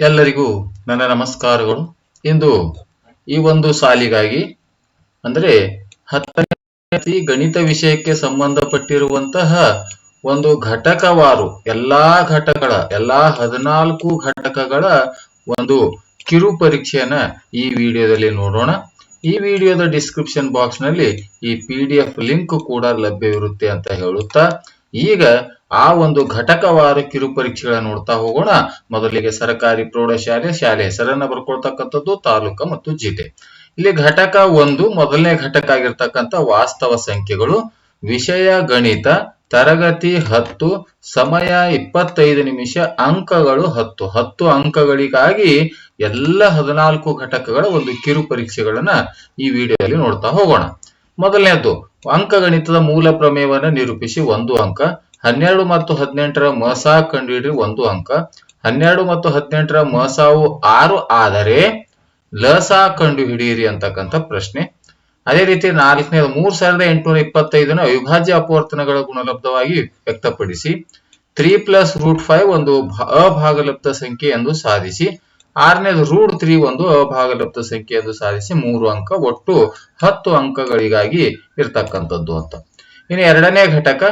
ಎಲ್ಲರಿಗೂ ನನ್ನ ನಮಸ್ಕಾರಗಳು. ಇಂದು ಈ ಒಂದು ಸಾಲಿಗಾಗಿ, ಅಂದರೆ ಹತ್ತನೇ ಗಣಿತ ವಿಷಯಕ್ಕೆ ಸಂಬಂಧಪಟ್ಟಿರುವಂತಹ ಒಂದು ಘಟಕವಾರು, ಎಲ್ಲಾ ಘಟಕಗಳ, ಎಲ್ಲಾ ಹದಿನಾಲ್ಕು ಘಟಕಗಳ ಒಂದು ಕಿರು ಪರೀಕ್ಷೆಯನ್ನ ಈ ವಿಡಿಯೋದಲ್ಲಿ ನೋಡೋಣ. ಈ ವಿಡಿಯೋದ ಡಿಸ್ಕ್ರಿಪ್ಷನ್ ಬಾಕ್ಸ್ನಲ್ಲಿ ಈ ಪಿ ಲಿಂಕ್ ಕೂಡ ಲಭ್ಯವಿರುತ್ತೆ ಅಂತ ಹೇಳುತ್ತಾ, ಈಗ ಆ ಒಂದು ಘಟಕವಾರು ಕಿರು ಪರೀಕ್ಷೆಗಳ ನೋಡ್ತಾ ಹೋಗೋಣ. ಮೊದಲಿಗೆ ಸರ್ಕಾರಿ ಪ್ರೌಢಶಾಲೆ, ಶಾಲೆ ಹೆಸರನ್ನ ಬರ್ಕೊಳ್ತಕ್ಕಂಥದ್ದು ತಾಲೂಕು ಮತ್ತು ಜಿಲ್ಲೆ. ಇಲ್ಲಿ ಘಟಕ ಒಂದು, ಮೊದಲನೇ ಘಟಕ ಆಗಿರ್ತಕ್ಕಂಥ ವಾಸ್ತವ ಸಂಖ್ಯೆಗಳು, ವಿಷಯ ಗಣಿತ, ತರಗತಿ ಹತ್ತು, ಸಮಯ ಇಪ್ಪತ್ತೈದು ನಿಮಿಷ, ಅಂಕಗಳು ಹತ್ತು. ಹತ್ತು ಅಂಕಗಳಿಗಾಗಿ ಎಲ್ಲ ಹದಿನಾಲ್ಕು ಘಟಕಗಳ ಒಂದು ಕಿರು ಪರೀಕ್ಷೆಗಳನ್ನ ಈ ವಿಡಿಯೋದಲ್ಲಿ ನೋಡ್ತಾ ಹೋಗೋಣ. ಮೊದಲನೇದು, ಅಂಕಗಣಿತದ ಮೂಲ ಪ್ರಮೇಯವನ್ನ ನಿರೂಪಿಸಿ. ಒಂದು ಅಂಕ ಹನ್ನೆರಡು ಮತ್ತು ಹದಿನೆಂಟರ ಮಸ ಕಂಡುಹಿಡಿ ಒಂದು ಅಂಕ. ಹನ್ನೆರಡು ಮತ್ತು ಹದಿನೆಂಟರ ಮಸಾವು ಆರು ಆದರೆ ಲಸ ಕಂಡು ಹಿಡಿಯಿರಿ ಅಂತಕ್ಕಂಥ ಪ್ರಶ್ನೆ. ಅದೇ ರೀತಿ ನಾಲ್ಕನೇದು ಮೂರ್ ಸಾವಿರದ ಎಂಟುನೂರ ಇಪ್ಪತ್ತೈದನ ಅವಿಭಾಜ್ಯ ಅಪವರ್ತನಗಳ ಗುಣಲಬ್ಧವಾಗಿ ವ್ಯಕ್ತಪಡಿಸಿ ತ್ರೀ ಪ್ಲಸ್ ರೂಟ್ ಫೈವ್ ಒಂದು ಅಭಾಗಲಬ್ಧ ಸಂಖ್ಯೆ ಎಂದು ಸಾಧಿಸಿ ಆರನೇದು ರೂಟ್ ತ್ರೀ ಒಂದು ಅಭಾಗಲಬ್ಧ ಸಂಖ್ಯೆ ಎಂದು ಸಾಧಿಸಿ ಮೂರು ಅಂಕ ಒಟ್ಟು ಹತ್ತು ಅಂಕಗಳಿಗಾಗಿ ಇರ್ತಕ್ಕಂಥದ್ದು ಅಂತ. ಇನ್ನು ಎರಡನೇ ಘಟಕ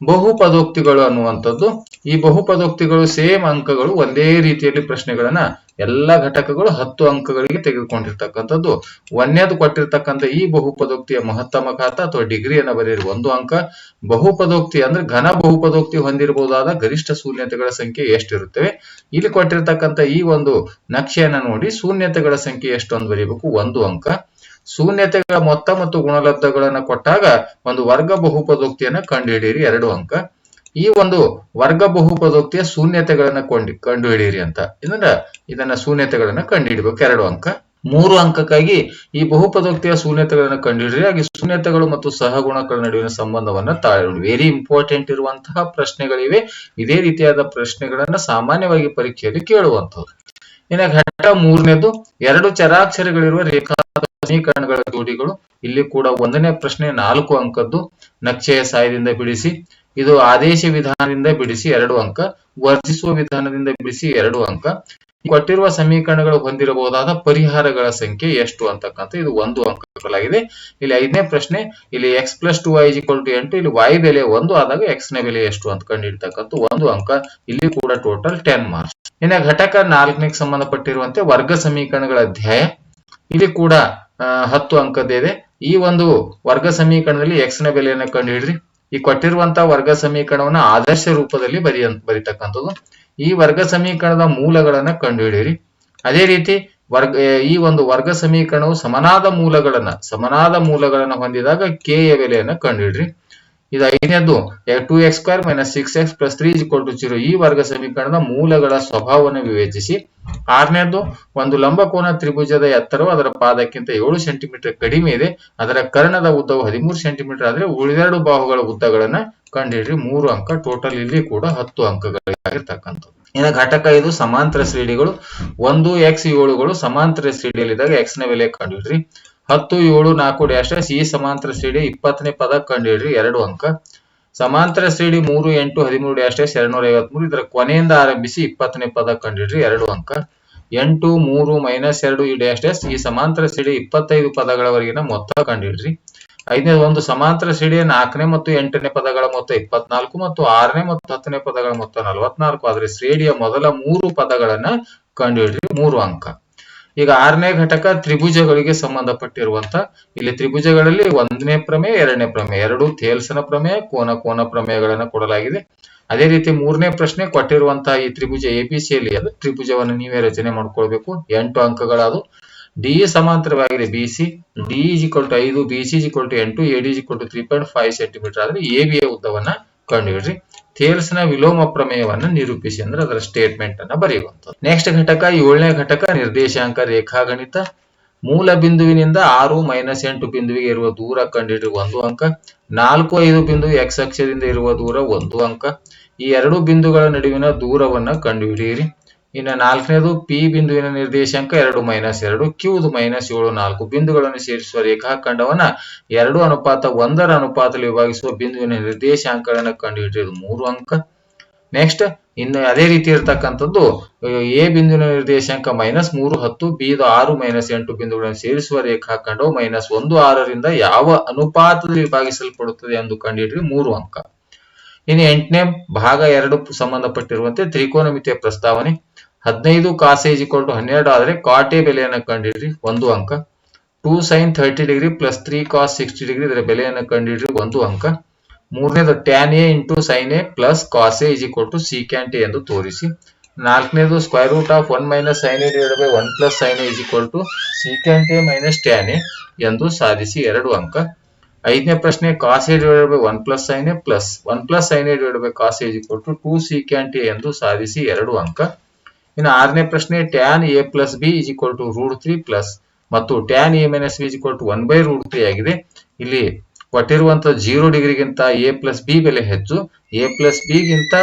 ಬಹುಪದೋಕ್ತಿಗಳು ಅನ್ನುವಂಥದ್ದು. ಈ ಬಹುಪದೋಕ್ತಿಗಳು ಸೇಮ್ ಅಂಕಗಳು ಒಂದೇ ರೀತಿಯಲ್ಲಿ ಪ್ರಶ್ನೆಗಳನ್ನ ಎಲ್ಲ ಘಟಕಗಳು ಹತ್ತು ಅಂಕಗಳಿಗೆ ತೆಗೆದುಕೊಂಡಿರ್ತಕ್ಕಂಥದ್ದು. ಒಂದೇದು ಕೊಟ್ಟಿರ್ತಕ್ಕಂಥ ಈ ಬಹುಪದೋಕ್ತಿಯ ಮಹತ್ತಮ ಘಾತ ಅಥವಾ ಡಿಗ್ರಿಯನ್ನು ಬರೆಯಿರಿ ಒಂದು ಅಂಕ. ಬಹುಪದೋಕ್ತಿ ಅಂದ್ರೆ ಘನ ಬಹುಪದೋಕ್ತಿ ಹೊಂದಿರಬಹುದಾದ ಗರಿಷ್ಠ ಶೂನ್ಯತೆಗಳ ಸಂಖ್ಯೆ ಎಷ್ಟಿರುತ್ತವೆ? ಇಲ್ಲಿ ಕೊಟ್ಟಿರ್ತಕ್ಕಂಥ ಈ ಒಂದು ನಕ್ಷೆಯನ್ನ ನೋಡಿ, ಶೂನ್ಯತೆಗಳ ಸಂಖ್ಯೆ ಎಷ್ಟು ಬರೀಬೇಕು? ಒಂದು ಅಂಕ. ಶೂನ್ಯತೆಗಳ ಮೊತ್ತ ಮತ್ತು ಗುಣಲಬ್ಧಗಳನ್ನ ಕೊಟ್ಟಾಗ ಒಂದು ವರ್ಗ ಬಹುಪದೋಕ್ತಿಯನ್ನ ಕಂಡುಹಿಡಿಯಿರಿ. ಎರಡು ಅಂಕ. ಈ ಒಂದು ವರ್ಗ ಬಹುಪದೋಕ್ತಿಯ ಶೂನ್ಯತೆಗಳನ್ನ ಕೊಂಡಿ, ಕಂಡುಹಿಡಿಯಿರಿ ಅಂತ. ಇದನ್ನ ಇದನ್ನ ಶೂನ್ಯತೆಗಳನ್ನ ಕಂಡುಹಿಡಿಬೇಕು. ಎರಡು ಅಂಕ. ಮೂರು ಅಂಕಕ್ಕಾಗಿ ಈ ಬಹುಪದೋಕ್ತಿಯ ಶೂನ್ಯತೆಗಳನ್ನ ಕಂಡುಹಿಡಿಯಿರಿ. ಹಾಗೆ ಶೂನ್ಯತೆಗಳು ಮತ್ತು ಸಹಗುಣಗಳ ನಡುವಿನ ಸಂಬಂಧವನ್ನ ತಾಳಿ ವೆರಿ ಇಂಪಾರ್ಟೆಂಟ್ ಇರುವಂತಹ ಪ್ರಶ್ನೆಗಳಿವೆ. ಇದೇ ರೀತಿಯಾದ ಪ್ರಶ್ನೆಗಳನ್ನ ಸಾಮಾನ್ಯವಾಗಿ ಪರೀಕ್ಷೆಯಲ್ಲಿ ಕೇಳುವಂತದ್ದು ಇನ್ನು ಘಟ್ಟ ಮೂರನೇದು, ಎರಡು ಚರಾಕ್ಷರಗಳಿರುವ ರೇಖಾ ಸಮೀಕರಣಗಳ ಜೋಡಿಗಳು ಇಲ್ಲಿ ಕೂಡ ಒಂದನೇ ಪ್ರಶ್ನೆ ನಾಲ್ಕು ಅಂಕದ್ದು ನಕ್ಷೆಯ ಸಹಾಯದಿಂದ ಬಿಡಿಸಿ, ಇದು ಆದೇಶ ವಿಧಾನದಿಂದ ಬಿಡಿಸಿ ಎರಡು ಅಂಕ, ವರ್ಜಿಸುವ ವಿಧಾನದಿಂದ ಬಿಡಿಸಿ ಎರಡು ಅಂಕ. ಕೊಟ್ಟಿರುವ ಸಮೀಕರಣಗಳು ಹೊಂದಿರಬಹುದಾದ ಪರಿಹಾರಗಳ ಸಂಖ್ಯೆ ಎಷ್ಟು ಅಂತಕ್ಕಂಥ ಇದು ಒಂದು ಅಂಕ ಕೊಡಲಾಗಿದೆ ಇಲ್ಲಿ ಐದನೇ ಪ್ರಶ್ನೆ, ಇಲ್ಲಿ x plus two y equal to ಎಂಟು ಇಲ್ಲಿ ವೈ ಬೆಲೆ ಒಂದು ಆದಾಗ ಎಕ್ಸ್ನ ಬೆಲೆ ಎಷ್ಟು ಅಂತ ಕಂಡುಹಿಡಿತಕ್ಕಂಥ ಒಂದು ಅಂಕ. ಇಲ್ಲಿ ಕೂಡ ಟೋಟಲ್ ಟೆನ್ ಮಾರ್ಕ್ಸ್ ಇನ್ನ ಘಟಕ ನಾಲ್ಕನೇ ಸಂಬಂಧಪಟ್ಟಿರುವಂತೆ ವರ್ಗ ಸಮೀಕರಣಗಳ ಅಧ್ಯಾಯ. ಇಲ್ಲಿ ಕೂಡ ಹತ್ತು ಅಂಕದ್ದಿದೆ ಈ ಒಂದು ವರ್ಗ ಸಮೀಕರಣದಲ್ಲಿ ಎಕ್ಸ್ನ ಬೆಲೆಯನ್ನು ಕಂಡುಹಿಡ್ರಿ ಈ ಕೊಟ್ಟಿರುವಂತಹ ವರ್ಗ ಸಮೀಕರಣವನ್ನ ಆದರ್ಶ ರೂಪದಲ್ಲಿ ಬರೆಯ ಬರಿತಕ್ಕಂಥದ್ದು. ಈ ವರ್ಗ ಸಮೀಕರಣದ ಮೂಲಗಳನ್ನ ಕಂಡುಹಿಡಿಯಿರಿ. ಅದೇ ರೀತಿ ವರ್ಗ ಈ ಒಂದು ವರ್ಗ ಸಮೀಕರಣವು ಸಮನಾದ ಮೂಲಗಳನ್ನ ಸಮನಾದ ಮೂಲಗಳನ್ನ ಹೊಂದಿದಾಗ ಕೆ ಯ ಬೆಲೆಯನ್ನ ಕಂಡುಹಿಡ್ರಿ. ಇದು ಐದನೇದು. Two x square minus six x plus three equal to zero ಈ ವರ್ಗ ಸಮೀಕರಣದ ಮೂಲಗಳ ಸ್ವಭಾವವನ್ನು ವಿವೇಚಿಸಿ. ಆರನೇದು, ಒಂದು ಲಂಬಕೋನ ತ್ರಿಭುಜದ ಎತ್ತರವು ಅದರ ಪಾದಕ್ಕಿಂತ ಏಳು ಸೆಂಟಿಮೀಟರ್ ಕಡಿಮೆ ಇದೆ. ಅದರ ಕರ್ಣದ ಉದ್ದವು ಹದಿಮೂರು ಸೆಂಟಿಮೀಟರ್ ಆದ್ರೆ ಉಳಿದೆರಡು ಬಾಹುಗಳ ಉದ್ದಗಳನ್ನ ಕಂಡುಹಿಡಿಯಿರಿ ಮೂರು ಅಂಕ ಟೋಟಲ್ ಇಲ್ಲಿ ಕೂಡ ಹತ್ತು ಅಂಕಗಳಾಗಿರ್ತಕ್ಕಂಥದ್ದು ಇನ್ನು ಘಟಕ ಇದು ಸಮಾಂತರ ಶ್ರೇಣಿಗಳು. ಒಂದು ಎಕ್ಸ್ ಏಳುಗಳು ಸಮಾಂತರ ಶ್ರೇಣಿಯಲ್ಲಿದ್ದಾಗ ಎಕ್ಸ್ನ ಬೆಲೆ ಕಂಡುಹಿಡ್ರಿ ಹತ್ತು, ಏಳು, ನಾಲ್ಕು ಡ್ಯಾಶ್ ಸಿ ಸಮಾಂತರ ಶ್ರೇಣಿ ಇಪ್ಪತ್ತನೇ ಪದ ಕಂಡುಹಿಡ್ರಿ, ಎರಡು ಅಂಕ. ಸಮಾಂತರ ಶ್ರೇಣಿ ಮೂರು, ಎಂಟು, ಹದಿಮೂರು ಡ್ಯಾಶ್ ಡ್ಯಾಶ್ ಎರಡ್ನೂರ ಐವತ್ಮೂರು. ಇದರ ಕೊನೆಯಿಂದ ಆರಂಭಿಸಿ ಇಪ್ಪತ್ತನೇ ಪದ ಕಂಡುಹಿಡ್ರಿ, ಎರಡು ಅಂಕ. ಎಂಟು, ಮೂರು, ಮೈನಸ್ ಎರಡು ಈ ಡ್ಯಾಶ್ ಡ್ಯಾಶ್ ಈ ಸಮಾಂತರ ಸಿಡಿ ಇಪ್ಪತ್ತೈದು ಪದಗಳವರೆಗಿನ ಮೊತ್ತ ಕಂಡುಹಿಡ್ರಿ. ಐದನೇ ಒಂದು ಸಮಾಂತರ ಶ್ರೇಣಿಯ ನಾಲ್ಕನೇ ಮತ್ತು ಎಂಟನೇ ಪದಗಳ ಮೊತ್ತ ಇಪ್ಪತ್ನಾಲ್ಕು ಮತ್ತು ಆರನೇ ಮತ್ತು ಹತ್ತನೇ ಪದಗಳ ಮೊತ್ತ ನಲವತ್ನಾಲ್ಕು. ಆದರೆ ಶ್ರೇಣಿಯ ಮೊದಲ ಮೂರು ಪದಗಳನ್ನ ಕಂಡುಹಿಡ್ರಿ, ಮೂರು ಅಂಕ. ಈಗ ಆರನೇ ಘಟಕ ತ್ರಿಭುಜಗಳಿಗೆ ಸಂಬಂಧಪಟ್ಟಿರುವಂತ, ಇಲ್ಲಿ ತ್ರಿಭುಜಗಳಲ್ಲಿ ಒಂದನೇ ಪ್ರಮೇಯ, ಎರಡನೇ ಪ್ರಮೇಯ, ಎರಡು ಥೇಲ್ಸನ ಪ್ರಮೇಯ, ಕೋನ ಕೋನ ಪ್ರಮೇಯಗಳನ್ನ ಕೊಡಲಾಗಿದೆ. ಅದೇ ರೀತಿ ಮೂರನೇ ಪ್ರಶ್ನೆ ಕೊಟ್ಟಿರುವಂತಹ ಈ ತ್ರಿಭುಜ ಎಪಿಸಿಯಲ್ಲಿ ಅದು ತ್ರಿಭುಜವನ್ನು ನೀವೇ ರಚನೆ ಮಾಡ್ಕೊಳ್ಬೇಕು. ಎಂಟು ಅಂಕಗಳದು. ಡಿ ಸಮಾಂತರವಾಗಿದೆ ಬಿ ಸಿ ಡಿ ಟು ಐದು ಬಿ ಸಿ ಇಕ್ವಲ್ ಟು ಎಂಟು A D equal to three point five centimetre ಆದ್ರೆ ಎ ಬಿಯ ಉದ್ದವನ್ನ ಕಂಡುಹಿಡ್ರಿ ನ ವಿಲೋಮ ಪ್ರಮೇಯವನ್ನು ನಿರೂಪಿಸಿ ಅಂದ್ರೆ ಅದರ ಸ್ಟೇಟ್ಮೆಂಟ್ ಅನ್ನ ಬರೆಯುವಂಥದ್ದು. ನೆಕ್ಸ್ಟ್ ಘಟಕ, ಏಳನೇ ಘಟಕ, ನಿರ್ದೇಶಾಂಕ, ರೇಖಾಗಣಿತ. ಮೂಲ ಬಿಂದುವಿನಿಂದ ಆರು ಮೈನಸ್ ಎಂಟು ಬಿಂದುವಿಗೆ ಇರುವ ದೂರ ಕಂಡುಹಿಡಿಯುವ ಒಂದು ಅಂಕ. ನಾಲ್ಕು ಐದು ಬಿಂದು ಎಕ್ಸ್ ಅಕ್ಷದಿಂದ ಇರುವ ದೂರ ಒಂದು ಅಂಕ. ಈ ಎರಡು ಬಿಂದುಗಳ ನಡುವಿನ ದೂರವನ್ನ ಕಂಡುಹಿಡಿಯಿರಿ. ಇನ್ನು ನಾಲ್ಕನೇದು ಪಿ ಬಿಂದುವಿನ ನಿರ್ದೇಶಾಂಕ ಎರಡು ಮೈನಸ್ ಎರಡು ಕ್ಯೂದು ಮೈನಸ್ ಏಳು ನಾಲ್ಕು ಬಿಂದುಗಳನ್ನು ಸೇರಿಸುವ ರೇಖಾಖಂಡವನ್ನ ಎರಡು ಅನುಪಾತ ಒಂದರ ಅನುಪಾತದಲ್ಲಿ ವಿಭಾಗಿಸುವ ಬಿಂದುವಿನ ನಿರ್ದೇಶಾಂಕಗಳನ್ನು ಕಂಡುಹಿಡಿಯೋದು ಮೂರು ಅಂಕ. ನೆಕ್ಸ್ಟ್ ಇನ್ನು ಅದೇ ರೀತಿ ಇರತಕ್ಕಂಥದ್ದು, ಎ ಬಿಂದುವಿನ ನಿರ್ದೇಶಾಂಕ ಮೈನಸ್ ಮೂರು, ಹತ್ತು ಬಿದು ಆರು ಮೈನಸ್ ಎಂಟು ಬಿಂದುಗಳನ್ನು ಸೇರಿಸುವ ರೇಖಾಖಂಡವು ಮೈನಸ್ ಒಂದು ಆರರಿಂದ ಯಾವ ಅನುಪಾತದಲ್ಲಿ ವಿಭಾಗಿಸಲ್ಪಡುತ್ತದೆ ಎಂದು ಕಂಡುಹಿಡಿದು ಮೂರು ಅಂಕ. ಇನ್ನು ಎಂಟನೇ ಭಾಗ ಎರಡು ಸಂಬಂಧಪಟ್ಟಿರುವಂತೆ ತ್ರಿಕೋನಮಿತಿಯ ಪ್ರಸ್ತಾವನೆ ಹದಿನೈದು ಕಾಸೇಜ್ ಟು ಹನ್ನೆರಡು ಆದರೆ ಕಾಟೆ ಬೆಲೆಯನ್ನು ಕಂಡಿಡ್ರಿ, ಒಂದು ಅಂಕ. Two sine thirty degree plus three cos sixty degree ಇದರ ಬೆಲೆಯನ್ನು ಕಂಡಿಡ್ರಿ, ಒಂದು ಅಂಕ. ಮೂರನೇದು tan A into sine A plus cos A is equal to secant A ಎಂದು ತೋರಿಸಿ. ನಾಲ್ಕನೇದು square root of one minus sine A divide by one plus sine A is equal to secant A minus tan A ಎಂದು ಸಾಧಿಸಿ ಎರಡು ಅಂಕ. ಐದನೇ ಪ್ರಶ್ನೆ cos A divide by one plus sine A plus one plus sine A divide by cos A is equal to secant A ಎಂದು ಸಾಧಿಸಿ ಎರಡು ಅಂಕ. ಇನ್ನು ಆರನೇ ಪ್ರಶ್ನೆ tan A plus B is equal to root three plus ಮತ್ತು tan A minus B is equal to one by root three ಆಗಿದೆ. ಇಲ್ಲಿ ಕೊಟ್ಟಿರುವಂತ ಜೀರೋ ಡಿಗ್ರಿಗಿಂತ ಎ ಪ್ಲಸ್ ಬಿ ಬೆಲೆ ಹೆಚ್ಚು. ಎ ಪ್ಲಸ್ ಬಿಗಿಂತ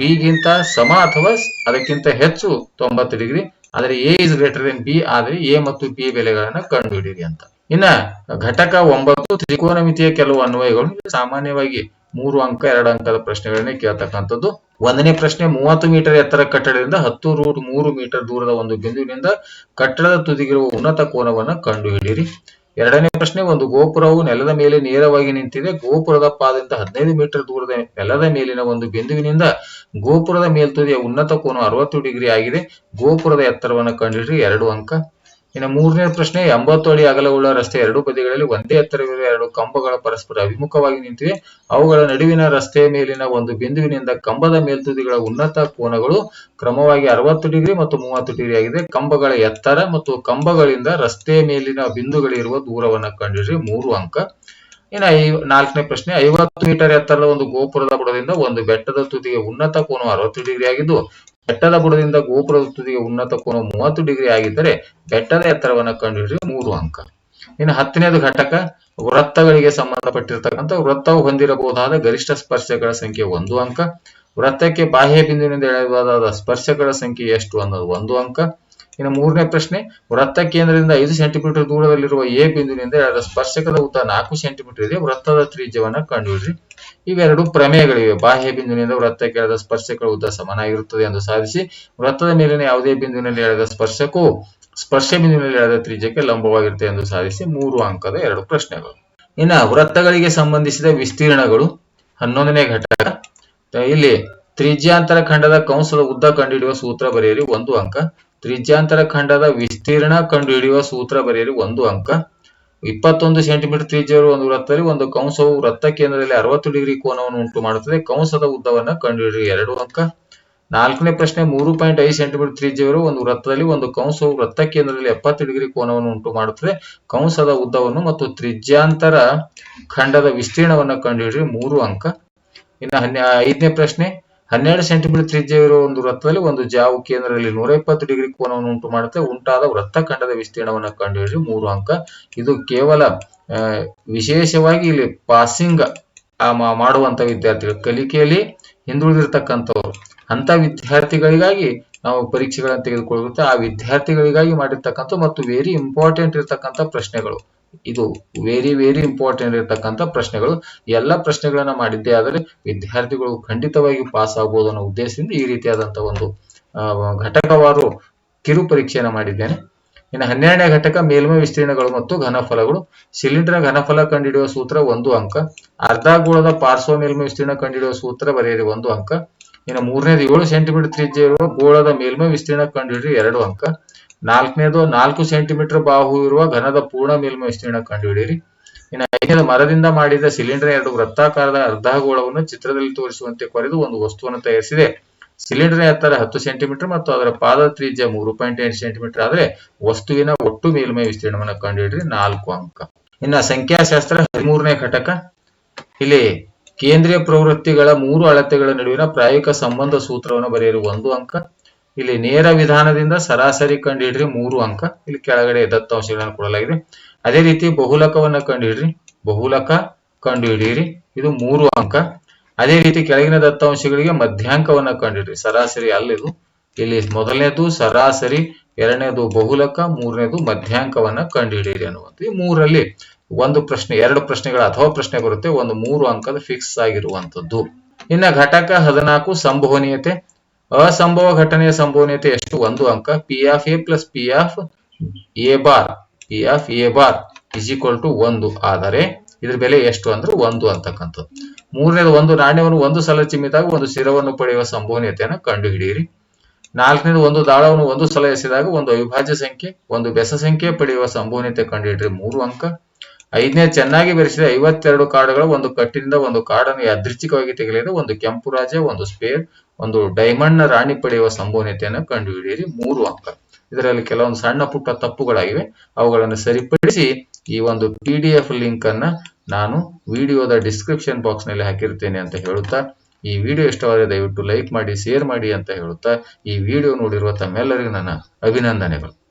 ಬಿಗಿಂತ ಸಮ ಅಥವಾ ಅದಕ್ಕಿಂತ ಹೆಚ್ಚು ತೊಂಬತ್ತು ಡಿಗ್ರಿ ಆದರೆ A is greater than B ಆದರೆ ಎ ಮತ್ತು ಬಿ ಬೆಲೆಗಳನ್ನು ಕಂಡುಹಿಡಿಯಿರಿ ಅಂತ. ಇನ್ನ ಘಟಕ ಒಂಬತ್ತು ತ್ರಿಕೋನಮಿತಿಯ ಕೆಲವು ಅನ್ವಯಗಳು ಸಾಮಾನ್ಯವಾಗಿ ಮೂರು ಅಂಕ, ಎರಡು ಅಂಕದ ಪ್ರಶ್ನೆಗಳನ್ನೇ ಕೇಳ್ತಕ್ಕಂಥದ್ದು. ಒಂದನೇ ಪ್ರಶ್ನೆ, ಮೂವತ್ತು ಮೀಟರ್ ಎತ್ತರ ಕಟ್ಟಡದಿಂದ ಹತ್ತು ರೂಟ್ ಮೂರು ಮೀಟರ್ ದೂರದ ಒಂದು ಬಿಂದುವಿನಿಂದ ಕಟ್ಟಡದ ತುದಿಗಿರುವ ಉನ್ನತ ಕೋನವನ್ನು ಕಂಡುಹಿಡಿಯಿರಿ. ಎರಡನೇ ಪ್ರಶ್ನೆ, ಒಂದು ಗೋಪುರವು ನೆಲದ ಮೇಲೆ ನೇರವಾಗಿ ನಿಂತಿದೆ. ಗೋಪುರದ ಪಾದದಿಂದ ಹದಿನೈದು ಮೀಟರ್ ದೂರದ ನೆಲದ ಮೇಲಿನ ಒಂದು ಬಿಂದುವಿನಿಂದ ಗೋಪುರದ ಮೇಲ್ತುದಿಯ ಉನ್ನತ ಕೋನ ಅರವತ್ತು ಡಿಗ್ರಿ ಆಗಿದೆ. ಗೋಪುರದ ಎತ್ತರವನ್ನು ಕಂಡುಹಿಡಿಯಿರಿ. ಎರಡು ಅಂಕ. ಇನ್ನು ಮೂರನೇ ಪ್ರಶ್ನೆ, ಎಂಬತ್ತು ಅಡಿ ಅಗಲವುಳ್ಳ ರಸ್ತೆ ಎರಡು ಬದಿಗಳಲ್ಲಿ ಒಂದೇ ಎತ್ತರವಿರುವ ಎರಡು ಕಂಬಗಳ ಪರಸ್ಪರ ಅಭಿಮುಖವಾಗಿ ನಿಂತಿವೆ. ಅವುಗಳ ನಡುವಿನ ರಸ್ತೆಯ ಮೇಲಿನ ಒಂದು ಬಿಂದುವಿನಿಂದ ಕಂಬದ ಮೇಲ್ತುದಿಗಳ ಉನ್ನತ ಕೋನಗಳು ಕ್ರಮವಾಗಿ ಅರವತ್ತು ಡಿಗ್ರಿ ಮತ್ತು ಮೂವತ್ತು ಡಿಗ್ರಿ ಆಗಿದೆ. ಕಂಬಗಳ ಎತ್ತರ ಮತ್ತು ಕಂಬಗಳಿಂದ ರಸ್ತೆಯ ಮೇಲಿನ ಬಿಂದುಗಳಿರುವ ದೂರವನ್ನು ಕಂಡಿಡ್ರಿ ಮೂರು ಅಂಕ. ಇನ್ನು ಐ, ನಾಲ್ಕನೇ ಪ್ರಶ್ನೆ, ಐವತ್ತು ಮೀಟರ್ ಎತ್ತರದ ಒಂದು ಗೋಪುರದ ಬುಡದಿಂದ ಒಂದು ಬೆಟ್ಟದ ತುದಿಗೆ ಉನ್ನತ ಕೋನ ಅರವತ್ತು ಡಿಗ್ರಿ ಆಗಿದ್ದು ಬೆಟ್ಟದ ಬುಡದಿಂದ ಗೋಪುರ ತುದಿಗೆ ಉನ್ನತ ಕೋನ ಮೂವತ್ತು ಡಿಗ್ರಿ ಆಗಿದ್ದರೆ ಬೆಟ್ಟದ ಎತ್ತರವನ್ನು ಕಂಡುಹಿಡಿದು ಮೂರು ಅಂಕ. ಇನ್ನು ಹತ್ತನೇದು ಘಟಕ, ವೃತ್ತಗಳಿಗೆ ಸಂಬಂಧಪಟ್ಟಿರ್ತಕ್ಕಂಥ ವೃತ್ತವು ಹೊಂದಿರಬಹುದಾದ ಗರಿಷ್ಠ ಸ್ಪರ್ಶಗಳ ಸಂಖ್ಯೆ ಒಂದು ಅಂಕ. ವೃತ್ತಕ್ಕೆ ಬಾಹ್ಯ ಬಿಂದುವಿನಿಂದ ಎಳೆಯಬಹುದಾದ ಸ್ಪರ್ಶಗಳ ಸಂಖ್ಯೆ ಎಷ್ಟು ಅನ್ನೋದು ಒಂದು ಅಂಕ. ಇನ್ನು ಮೂರನೇ ಪ್ರಶ್ನೆ, ವೃತ್ತ ಕೇಂದ್ರದಿಂದ ಐದು ಸೆಂಟಿಮೀಟರ್ ದೂರದಲ್ಲಿರುವ ಎ ಬಿಂದುವಿನಿಂದ ಅದರ ಸ್ಪರ್ಶಕದ ಉದ್ದ ನಾಲ್ಕು ಸೆಂಟಿಮೀಟರ್ ಇದೆ. ವೃತ್ತದ ತ್ರಿಜ್ಯವನ್ನು ಕಂಡುಹಿಡಿರಿ. ಇವೆರಡು ಪ್ರಮೇಯಗಳಿವೆ. ಬಾಹ್ಯ ಬಿಂದುವಿನಿಂದ ವೃತ್ತಕ್ಕೆ ಎಳೆದ ಸ್ಪರ್ಶಕಗಳ ಉದ್ದ ಸಮನಾಗಿರುತ್ತದೆ ಎಂದು ಸಾಧಿಸಿ, ವೃತ್ತದ ಮೇಲಿನ ಯಾವುದೇ ಬಿಂದುವಿನಲ್ಲಿ ಎಳೆದ ಸ್ಪರ್ಶಕವು ಸ್ಪರ್ಶ ಬಿಂದುವಿನಲ್ಲಿ ಎಳೆದ ತ್ರಿಜ್ಯಕ್ಕೆ ಲಂಬವಾಗಿರುತ್ತೆ ಎಂದು ಸಾಧಿಸಿ, ಮೂರು ಅಂಕದ ಎರಡು ಪ್ರಶ್ನೆಗಳು. ಇನ್ನು ವೃತ್ತಗಳಿಗೆ ಸಂಬಂಧಿಸಿದ ವಿಸ್ತೀರ್ಣಗಳು, ಹನ್ನೊಂದನೇ ಘಟಕ. ಇಲ್ಲಿ ತ್ರಿಜ್ಯಾಂತರ ಖಂಡದ ಕಂಸದ ಉದ್ದ ಕಂಡುಹಿಡಿಯುವ ಸೂತ್ರ ಬರೆಯಿರಿ. ಒಂದು ಅಂಕ. ತ್ರಿಜ್ಯಾಂತರ ಖಂಡದ ವಿಸ್ತೀರ್ಣ ಕಂಡುಹಿಡಿಯುವ ಸೂತ್ರ ಬರೆಯಲು ಒಂದು ಅಂಕ. ಇಪ್ಪತ್ತೊಂದು ಸೆಂಟಿಮೀಟರ್ ತ್ರಿಜ್ಯವು ಒಂದು ವೃತ್ತದಲ್ಲಿ ಒಂದು ಕಂಸವು ವೃತ್ತ ಕೇಂದ್ರದಲ್ಲಿ ಅರವತ್ತು ಡಿಗ್ರಿ ಕೋನವನ್ನು ಉಂಟು ಮಾಡುತ್ತದೆ ಕಂಸದ ಉದ್ದವನ್ನು ಕಂಡುಹಿಡಿಯಿರಿ. ಎರಡು ಅಂಕ. ನಾಲ್ಕನೇ ಪ್ರಶ್ನೆ, ಮೂರು ಪಾಯಿಂಟ್ ಐದು ಸೆಂಟಿಮೀಟರ್ ತ್ರಿಜ್ಯವಿರುವ ಒಂದು ವೃತ್ತದಲ್ಲಿ ಒಂದು ಕಂಸವು ವೃತ್ತ ಕೇಂದ್ರದಲ್ಲಿ ಎಪ್ಪತ್ತು ಡಿಗ್ರಿ ಕೋನವನ್ನು ಉಂಟು ಮಾಡುತ್ತದೆ ಕಂಸದ ಉದ್ದವನ್ನು ಮತ್ತು ತ್ರಿಜ್ಯಾಂತರ ಖಂಡದ ವಿಸ್ತೀರ್ಣವನ್ನು ಕಂಡುಹಿಡಿಯಿರಿ. ಮೂರು ಅಂಕ. ಇನ್ನು ಹನ್ನೆ, ಐದನೇ ಪ್ರಶ್ನೆ ಹನ್ನೆರಡು ಸೆಂಟಿಮೀಟರ್ ತ್ರಿಜ್ಯವಿರುವ ಒಂದು ವೃತ್ತದಲ್ಲಿ ಒಂದು ಜಾವು ಕೇಂದ್ರದಲ್ಲಿ ನೂರ ಇಪ್ಪತ್ತು ಡಿಗ್ರಿ ಕೋನವನ್ನು ಉಂಟು ಮಾಡುತ್ತೆ. ಉಂಟಾದ ವೃತ್ತ ಖಂಡದ ವಿಸ್ತೀರ್ಣವನ್ನು ಕಂಡುಹಿಡಿದು ಮೂರು ಅಂಕ. ಇದು ಕೇವಲ ವಿಶೇಷವಾಗಿ ಇಲ್ಲಿ ಪಾಸಿಂಗ್ ಮಾಡುವಂತ ವಿದ್ಯಾರ್ಥಿಗಳು. ಕಲಿಕೆಯಲ್ಲಿ ಹಿಂದುಳಿದಿರ್ತಕ್ಕಂಥವ್ರು. ಅಂತ ವಿದ್ಯಾರ್ಥಿಗಳಿಗಾಗಿ ನಾವು ಪರೀಕ್ಷೆಗಳನ್ನು ತೆಗೆದುಕೊಳ್ಳುತ್ತೆ. ಆ ವಿದ್ಯಾರ್ಥಿಗಳಿಗಾಗಿ ಮಾಡಿರ್ತಕ್ಕಂಥ ಮತ್ತು ವೆರಿ ಇಂಪಾರ್ಟೆಂಟ್ ಇರತಕ್ಕಂಥ ಪ್ರಶ್ನೆಗಳು. ಇದು ವೆರಿ ವೆರಿ ಇಂಪಾರ್ಟೆಂಟ್ ಇರತಕ್ಕಂತ ಪ್ರಶ್ನೆಗಳು. ಎಲ್ಲ ಪ್ರಶ್ನೆಗಳನ್ನ ಮಾಡಿದ್ದೆ ಆದರೆ ವಿದ್ಯಾರ್ಥಿಗಳು ಖಂಡಿತವಾಗಿ ಪಾಸ್ ಆಗ್ಬೋದು ಅನ್ನೋ ಉದ್ದೇಶದಿಂದ ಈ ರೀತಿಯಾದಂತಹ ಒಂದು ಘಟಕವಾರು ಕಿರು ಪರೀಕ್ಷೆಯನ್ನ ಮಾಡಿದ್ದೇನೆ. ಇನ್ನು ಹನ್ನೆರಡನೇ ಘಟಕ ಮೇಲ್ಮೈ ವಿಸ್ತೀರ್ಣಗಳು ಮತ್ತು ಘನಫಲಗಳು. ಸಿಲಿಂಡರ್ ಘನಫಲ ಕಂಡುಹಿಡಿಯುವ ಸೂತ್ರ ಒಂದು ಅಂಕ. ಅರ್ಧ ಗೋಳದ ಪಾರ್ಶ್ವ ಮೇಲ್ಮೈ ವಿಸ್ತೀರ್ಣ ಕಂಡುಹಿಡಿಯುವ ಸೂತ್ರ ಬರೆಯಿರಿ ಒಂದು ಅಂಕ. ಇನ್ನು ಮೂರನೇದು ಏಳು ಸೆಂಟಿಮೀಟರ್ ತ್ರಿಜ್ಯ ಇರುವ ಗೋಳದ ಮೇಲ್ಮೈ ವಿಸ್ತೀರ್ಣ ಕಂಡುಹಿಡಿರಿ ಎರಡು ಅಂಕ. ನಾಲ್ಕನೇದು ನಾಲ್ಕು ಸೆಂಟಿಮೀಟರ್ ಬಾಹು ಇರುವ ಘನದ ಪೂರ್ಣ ಮೇಲ್ಮೈ ವಿಸ್ತೀರ್ಣ ಕಂಡುಹಿಡಿಯಿರಿ. ಇನ್ನು ಐದನೇದು ಮರದಿಂದ ಮಾಡಿದ ಸಿಲಿಂಡರ್ ಎರಡು ವೃತ್ತಾಕಾರದ ಅರ್ಧಗೋಳವನ್ನು ಚಿತ್ರದಲ್ಲಿ ತೋರಿಸುವಂತೆ ಕೊರೆದು ಒಂದು ವಸ್ತುವನ್ನು ತಯಾರಿಸಿದೆ. ಸಿಲಿಂಡರ್ ಎತ್ತರ ಹತ್ತು ಸೆಂಟಿಮೀಟರ್ ಮತ್ತು ಅದರ ಪಾದ ತ್ರಿಜ್ಯ ಮೂರು ಪಾಯಿಂಟ್ ಎಂಟು ಸೆಂಟಿಮೀಟರ್ ಆದರೆ ವಸ್ತುವಿನ ಒಟ್ಟು ಮೇಲ್ಮೈ ವಿಸ್ತೀರ್ಣವನ್ನು ಕಂಡುಹಿಡಿರಿ ನಾಲ್ಕು ಅಂಕ. ಇನ್ನು ಸಂಖ್ಯಾಶಾಸ್ತ್ರ ಹದಿಮೂರನೇ ಘಟಕ. ಇಲ್ಲಿ ಕೇಂದ್ರೀಯ ಪ್ರವೃತ್ತಿಗಳ ಮೂರು ಅಳತೆಗಳ ನಡುವಿನ ಪ್ರಾಯೋಗಿಕ ಸಂಬಂಧ ಸೂತ್ರವನ್ನು ಬರೆಯಲು ಒಂದು ಅಂಕ. ಇಲ್ಲಿ ನೇರ ವಿಧಾನದಿಂದ ಸರಾಸರಿ ಕಂಡುಹಿಡ್ರಿ ಮೂರು ಅಂಕ. ಇಲ್ಲಿ ಕೆಳಗಡೆ ದತ್ತಾಂಶಗಳನ್ನು ಕೊಡಲಾಗಿದೆ. ಅದೇ ರೀತಿ ಬಹುಲಕವನ್ನ ಕಂಡುಹಿಡ್ರಿ. ಬಹುಲಕ ಕಂಡುಹಿಡಿಯಿರಿ. ಇದು ಮೂರು ಅಂಕ. ಅದೇ ರೀತಿ ಕೆಳಗಿನ ದತ್ತಾಂಶಗಳಿಗೆ ಮಧ್ಯಾಂಕವನ್ನ ಕಂಡುಹಿಡ್ರಿ. ಸರಾಸರಿ ಅಲ್ಲಿದು ಇಲ್ಲಿ ಮೊದಲನೇದು ಸರಾಸರಿ, ಎರಡನೇದು ಬಹುಲಕ, ಮೂರನೇದು ಮಧ್ಯಾಂಕವನ್ನ ಕಂಡುಹಿಡಿಯಿರಿ ಅನ್ನುವಂಥದ್ದು. ಈ ಮೂರಲ್ಲಿ ಒಂದು ಪ್ರಶ್ನೆ, ಎರಡು ಪ್ರಶ್ನೆಗಳ ಅಥವಾ ಪ್ರಶ್ನೆ ಬರುತ್ತೆ. ಒಂದು ಮೂರು ಅಂಕದ ಫಿಕ್ಸ್ ಆಗಿರುವಂತದ್ದು ಇನ್ನ ಘಟಕ ಹದಿನಾಲ್ಕು, ಸಂಭವನೀಯತೆ. ಅಸಂಭವ ಘಟನೆಯ ಸಂಭವನೀಯತೆ ಎಷ್ಟು? ಒಂದು ಅಂಕ. P of A plus P of A bar P of A bar is equal to ಒಂದು. ಆದರೆ ಇದ್ರ ಬೆಲೆ ಎಷ್ಟು ಅಂದ್ರೆ ಒಂದು ಅಂತಕ್ಕಂಥದ್ದು. ಮೂರನೇದು, ಒಂದು ನಾಣ್ಯವನ್ನು ಒಂದು ಸಲ ಚಿಮ್ಮಿದಾಗ ಒಂದು ಸ್ಥಿರವನ್ನು ಪಡೆಯುವ ಸಂಭವನೀಯತೆಯನ್ನು ಕಂಡುಹಿಡಿಯಿರಿ. ನಾಲ್ಕನೇದು, ಒಂದು ದಾಳವನ್ನು ಒಂದು ಸಲ ಎಸೆದಾಗ ಒಂದು ಅವಿಭಾಜ್ಯ ಸಂಖ್ಯೆ, ಒಂದು ಬೆಸ ಸಂಖ್ಯೆ ಪಡೆಯುವ ಸಂಭವನೀಯತೆ ಕಂಡುಹಿಡಿಯಿರಿ. ಮೂರು ಅಂಕ. ಐದನೇ, ಚೆನ್ನಾಗಿ ಬೆರೆಸಿದ ಐವತ್ತೆರಡು ಕಾರ್ಡ್ಗಳು ಒಂದು ಕಟ್ಟಿನಿಂದ ಒಂದು ಕಾರ್ಡನ್ನು ಯಾದೃಚ್ಛಿಕವಾಗಿ ತೆಗೆಯಲಿದೆ ಒಂದು ಕೆಂಪು ರಾಜ ಒಂದು ಸ್ಪೇರ್ ಒಂದು ಡೈಮಂಡ್ನ ರಾಣಿ ಪಡೆಯುವ ಸಂಭವನೀಯತೆಯನ್ನು ಕಂಡುಹಿಡಿಯಿರಿ. ಮೂರು ಅಂಕ. ಇದರಲ್ಲಿ ಕೆಲವೊಂದು ಸಣ್ಣ ಪುಟ್ಟ ತಪ್ಪುಗಳಾಗಿವೆ. ಅವುಗಳನ್ನು ಸರಿಪಡಿಸಿ ಈ ಒಂದು ಪಿ ಡಿ ಎಫ್ ಲಿಂಕ್ ಅನ್ನ ನಾನು ವಿಡಿಯೋದ ಡಿಸ್ಕ್ರಿಪ್ಷನ್ ಬಾಕ್ಸ್ನಲ್ಲಿ ಹಾಕಿರ್ತೇನೆ ಅಂತ ಹೇಳುತ್ತಾ, ಈ ವಿಡಿಯೋ ಇಷ್ಟವಾದರೆ ದಯವಿಟ್ಟು ಲೈಕ್ ಮಾಡಿ ಶೇರ್ ಮಾಡಿ ಅಂತ ಹೇಳುತ್ತಾ, ಈ ವಿಡಿಯೋ ನೋಡಿರುವ ತಮ್ಮೆಲ್ಲರಿಗೂ ನನ್ನ ಅಭಿನಂದನೆಗಳು.